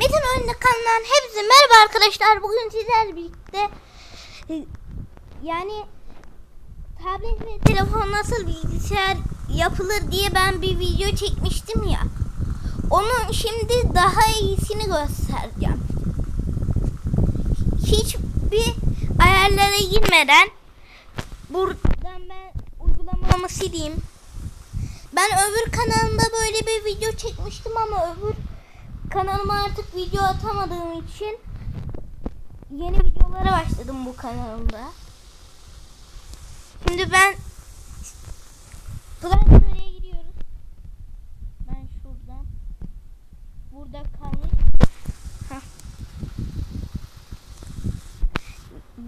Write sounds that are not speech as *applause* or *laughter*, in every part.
Metin Oyunda kanalından hepsi merhaba arkadaşlar. Bugün sizlerle birlikte e, yani tablet ve telefon nasıl bilgisayar yapılır diye ben bir video çekmiştim ya. Onun şimdi daha iyisini göstereceğim. Hiçbir ayarlara girmeden buradan ben uygulamamı sileyim. Ben öbür kanalımda böyle bir video çekmiştim ama öbür kanalıma artık video atamadığım için yeni videolara başladım bu kanalımda. Şimdi ben Play Store'ya gidiyoruz. Ben şuradan burada kalmış.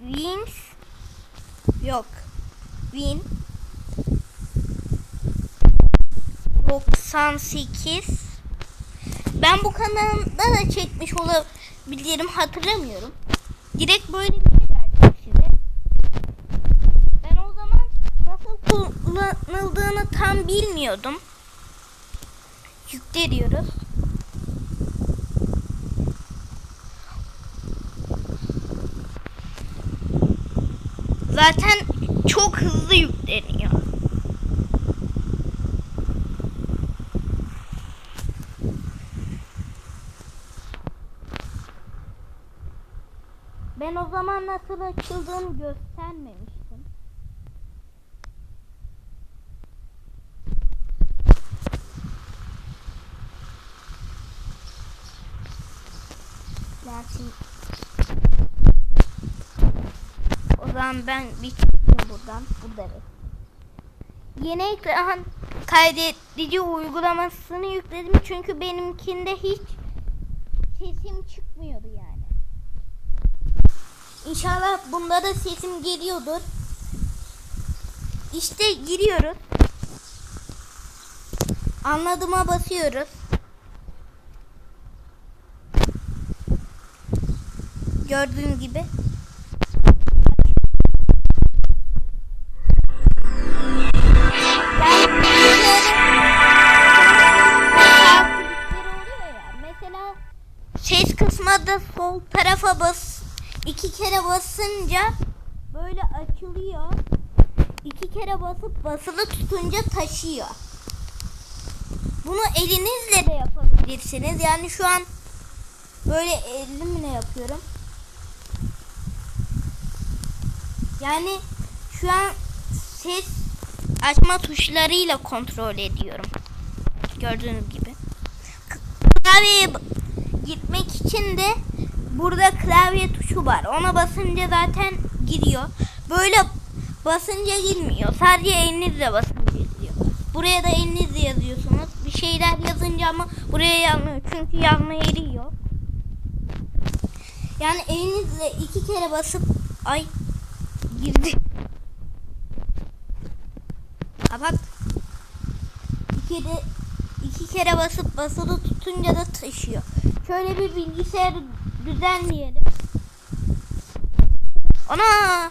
Wins yok. Win 98 Ben bu kanalda da çekmiş olabilirim hatırlamıyorum. Direkt böyle bir şey verdim size. Ben o zaman nasıl kullanıldığını tam bilmiyordum. Yükle. Zaten çok hızlı yükleniyor. Ben o zaman nasıl açıldığını göstermemiştim. Gerçi o zaman ben bir çıkayım buradan. Burada. Yeni ekran kaydedici uygulamasını yükledim çünkü benimkinde hiç sesim çıkmıyordu. İnşallah bunda da sesim geliyordur. İşte giriyoruz. Anladıma basıyoruz. Gördüğün gibi. Mesela ses kısmı da sol tarafa bas iki kere basınca böyle açılıyor. İki kere basıp basılı tutunca taşıyor. Bunu elinizle de yapabilirsiniz. Yani şu an böyle elimle yapıyorum. Yani şu an ses açma tuşlarıyla kontrol ediyorum. Gördüğünüz gibi. Klavyeye gitmek için de burada klavye tuşu var. Ona basınca zaten giriyor. Böyle basınca girmiyor. Sadece elinizle basınca giriyor. Buraya da elinizle yazıyorsunuz. Bir şeyler yazınca ama buraya yazmıyor. Çünkü yazma yeri yok. Yani elinizle iki kere basıp ay girdi. Kapat. İki, de, iki kere basıp basılı tutunca da taşıyor. Şöyle bir bilgisayar düzenleyelim. Ana!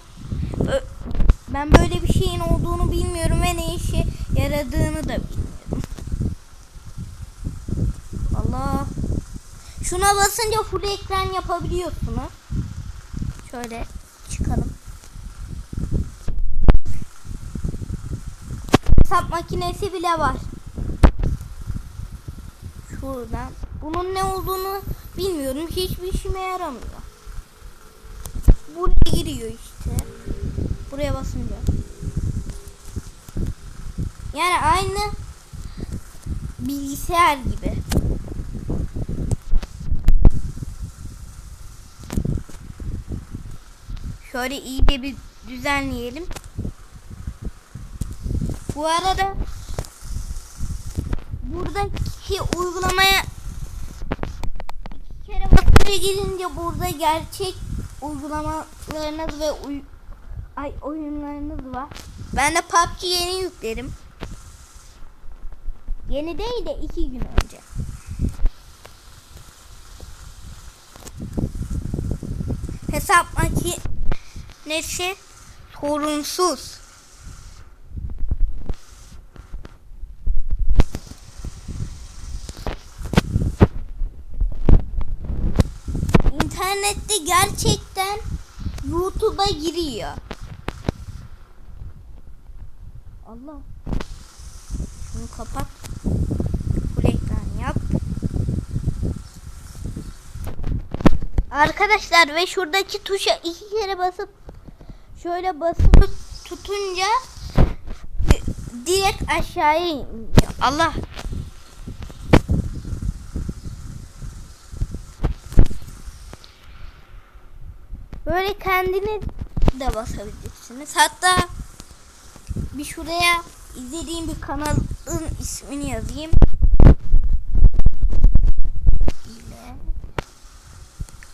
Ben böyle bir şeyin olduğunu bilmiyorum ve ne işe yaradığını da bilmiyorum. Allah! Şuna basınca full ekran yapabiliyorsunuz. Şöyle çıkalım. Hesap makinesi bile var. Şuradan. Bunun ne olduğunu bilmiyorum. Hiçbir işime yaramıyor. Buraya giriyor işte. Buraya basınca. Yani aynı bilgisayar gibi. Şöyle iyice bir düzenleyelim. Bu arada buradaki uygulamaya basınca girince burada gerçek uygulamalarınız ve uy ay oyunlarınız var. Ben de PUBG yeni yükledim. Yeni değil de iki gün önce. Hesap makinesi sorunsuz. Giriyor. Allah. Şunu kapat. Full ekran yap. Arkadaşlar ve şuradaki tuşa iki kere basıp şöyle basıp tutunca direkt aşağıya iniyor. Allah. Böyle kendini de basabilirsiniz. Hatta bir şuraya izlediğim bir kanalın ismini yazayım.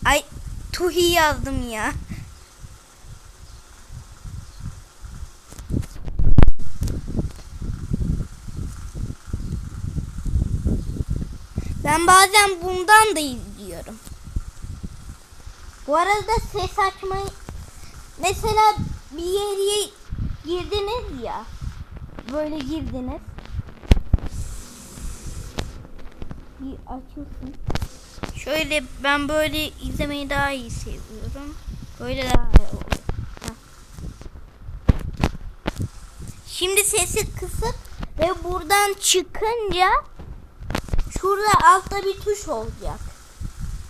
Ay Tuhi yazdım ya. Ben bazen bundan da izliyorum. Bu arada ses açmayı mesela bir yere girdiniz ya. Böyle girdiniz. Bir açılsın. Şöyle ben böyle izlemeyi daha iyi seviyorum. Böyle daha iyi oluyor. Şimdi sesi kısıp ve buradan çıkınca şurada altta bir tuş olacak.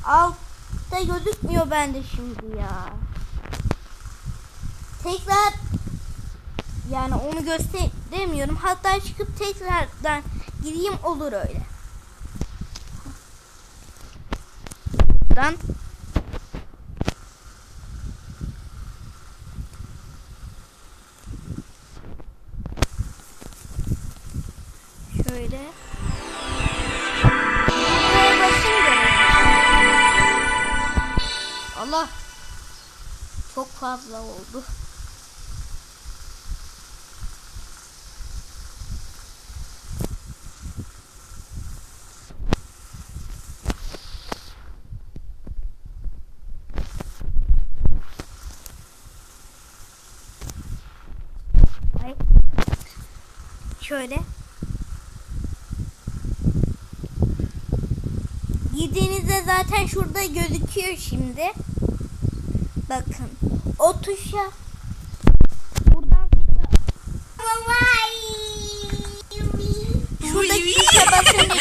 Altta gözükmüyor bende şimdi ya. Tekrar yani onu gösteremiyorum. Hatta çıkıp tekrardan gireyim olur öyle. Buradan şöyle Allah çok fazla oldu. Şöyle. Girdiğinizde zaten şurada gözüküyor şimdi. Bakın. O tuşa buradan Şuradaki tuşa basınca.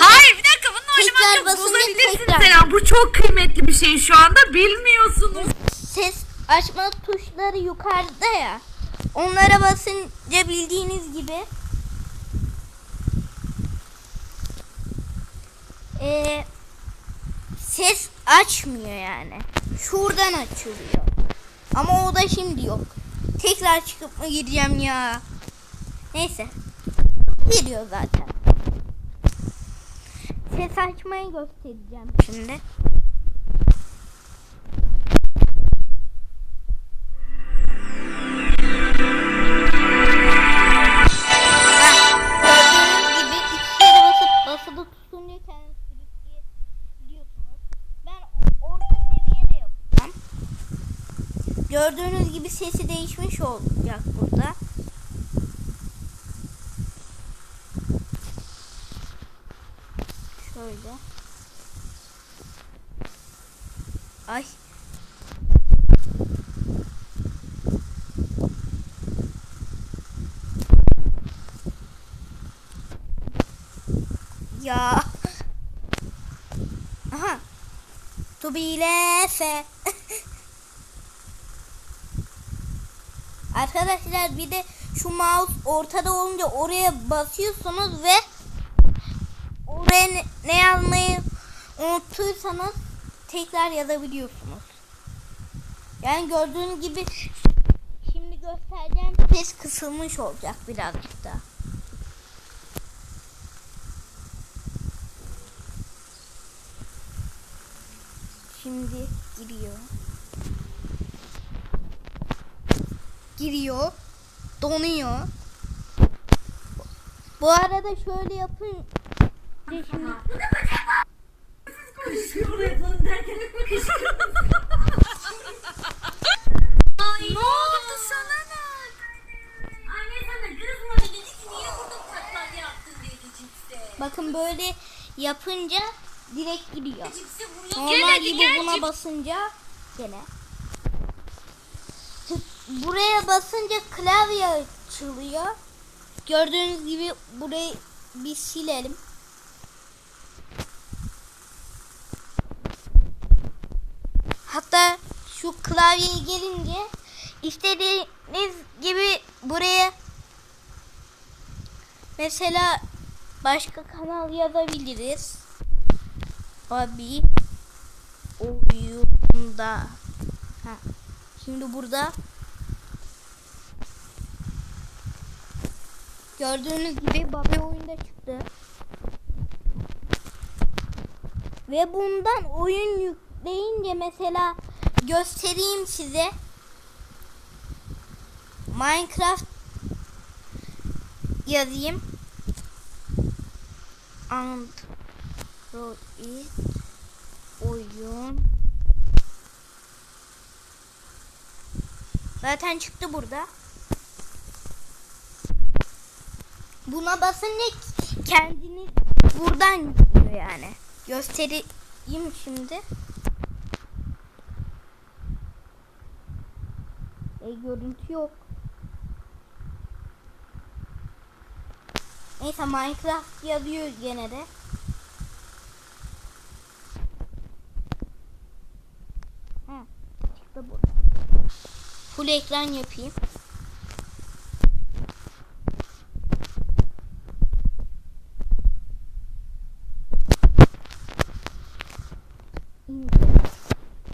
Hayır bir dakika oynamakta basınca bozabilirsiniz tekrar. Selen. Bu çok kıymetli bir şey şu anda bilmiyorsunuz. Ses açma tuşları yukarıda ya. Onlara basınca bildiğiniz gibi eee, ses açmıyor yani. Şuradan açılıyor. Ama o da şimdi yok. Tekrar çıkıp mı gireceğim ya? Neyse. Geliyor zaten. Ses açmayı göstereceğim şimdi. 5 olacak burada. Şöyle. Ay. Ya. Aha. To be left. *laughs* Arkadaşlar bir de şu mouse ortada olunca oraya basıyorsunuz ve oraya ne, ne yazmayı unuttuysanız tekrar yazabiliyorsunuz. Yani gördüğünüz gibi şimdi göstereceğim ses kısılmış olacak birazcık daha. Şimdi giriyor. Giriyor. Donuyor. Bu arada şöyle yapın. Şimdi ne oldu sana ne? Anne sana kızmadı dedi ki niye burada patlak yaptın dedi cipste. bakın böyle yapınca direkt gidiyor. Cipsi vuruyor. Normal Gene gibi buna basınca gene. Buraya basınca klavye açılıyor. Gördüğünüz gibi burayı bir silelim. Hatta şu klavyeye gelince istediğiniz gibi buraya mesela başka kanal yazabiliriz. Abi oyunda. Ha. Şimdi burada gördüğünüz gibi Babi oyunda çıktı. Ve bundan oyun yükleyince mesela göstereyim size. Minecraft yazayım. Android oyun Zaten çıktı burada. Buna basınca kendini buradan yüklüyor yani. Göstereyim şimdi. E görüntü yok. Neyse Minecraft yazıyor gene de. Full ekran yapayım. İndir.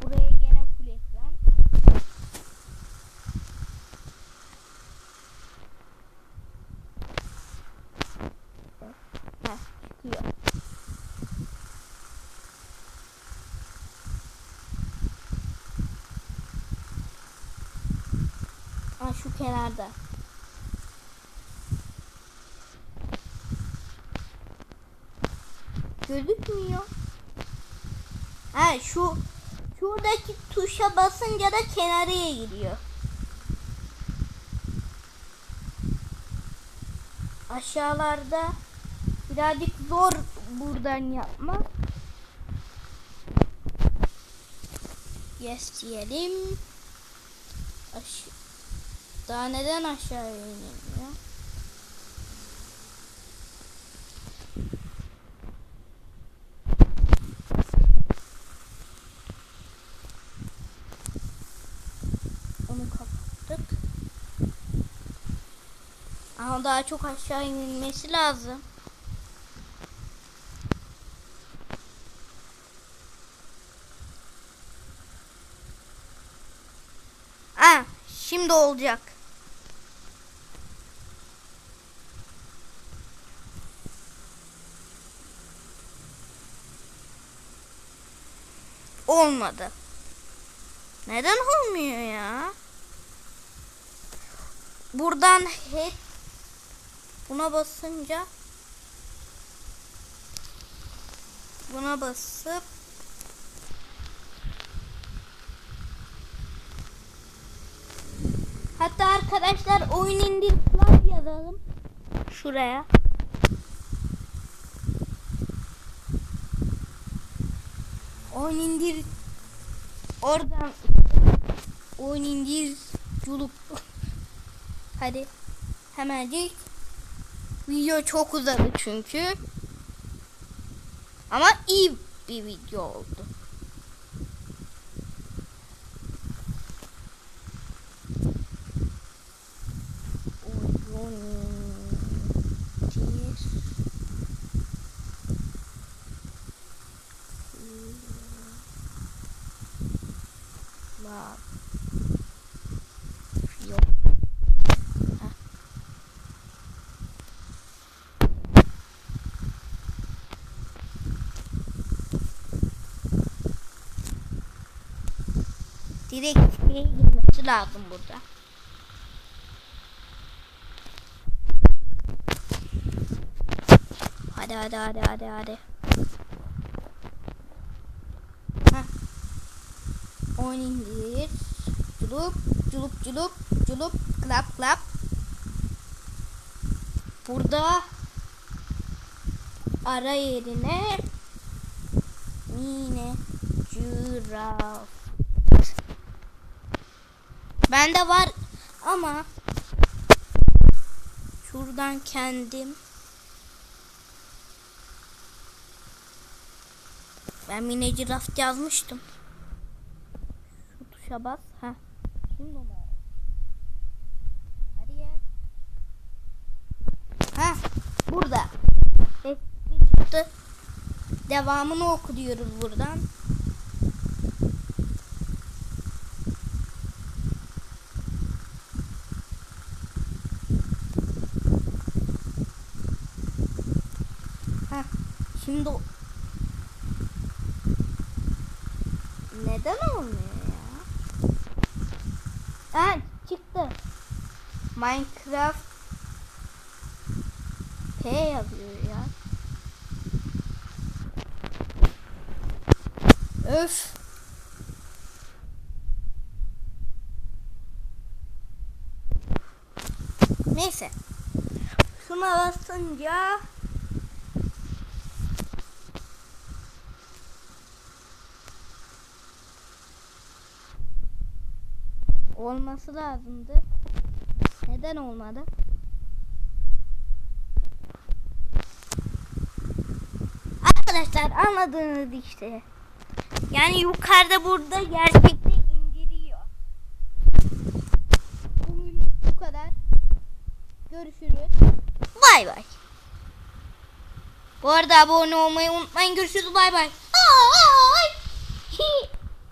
Buraya gene full ekran. Heh, çıkıyor. Şu kenarda. Gözükmüyor. Ha şu şuradaki tuşa basınca da kenarıya gidiyor. Aşağılarda birazcık zor buradan yapmak. Yes diyelim. Aş Daha neden aşağıya inemiyor? Onu kapattık. Ama daha çok aşağı inilmesi lazım. Ha, şimdi olacak. Olmadı. Neden olmuyor ya? Buradan hep buna basınca buna basıp Hatta arkadaşlar oyun indir yazalım. Şuraya. Oyun indir. Oradan oyun indir culup hadi. Hemencik video çok uzadı çünkü. Ama iyi bir video oldu. Oyun La Yok. Heh. Direkt şeye girmesi lazım burada. Hadi hadi hadi hadi hadi. Heh. Oyun indir. Culup culup culup culup klap klap. Burada ara yerine Mine Giraffe. Bende var ama şuradan kendim ben mine giraf yazmıştım. Şu tuşa bas. Ha. Şimdi mi? Hadi gel. Ha, burada. Devamını oku diyoruz buradan. Heh, şimdi o- neden olmuyor ya? Ha çıktı. Minecraft P yazıyor ya. Öf. Neyse. Şuna basınca olması lazımdı. Neden olmadı? Arkadaşlar anladınız işte. Yani yukarıda burada gerçekten indiriyor. Bugün bu kadar. Görüşürüz. Bay bay. Bu arada abone olmayı unutmayın. Görüşürüz. Bay bay. Ay!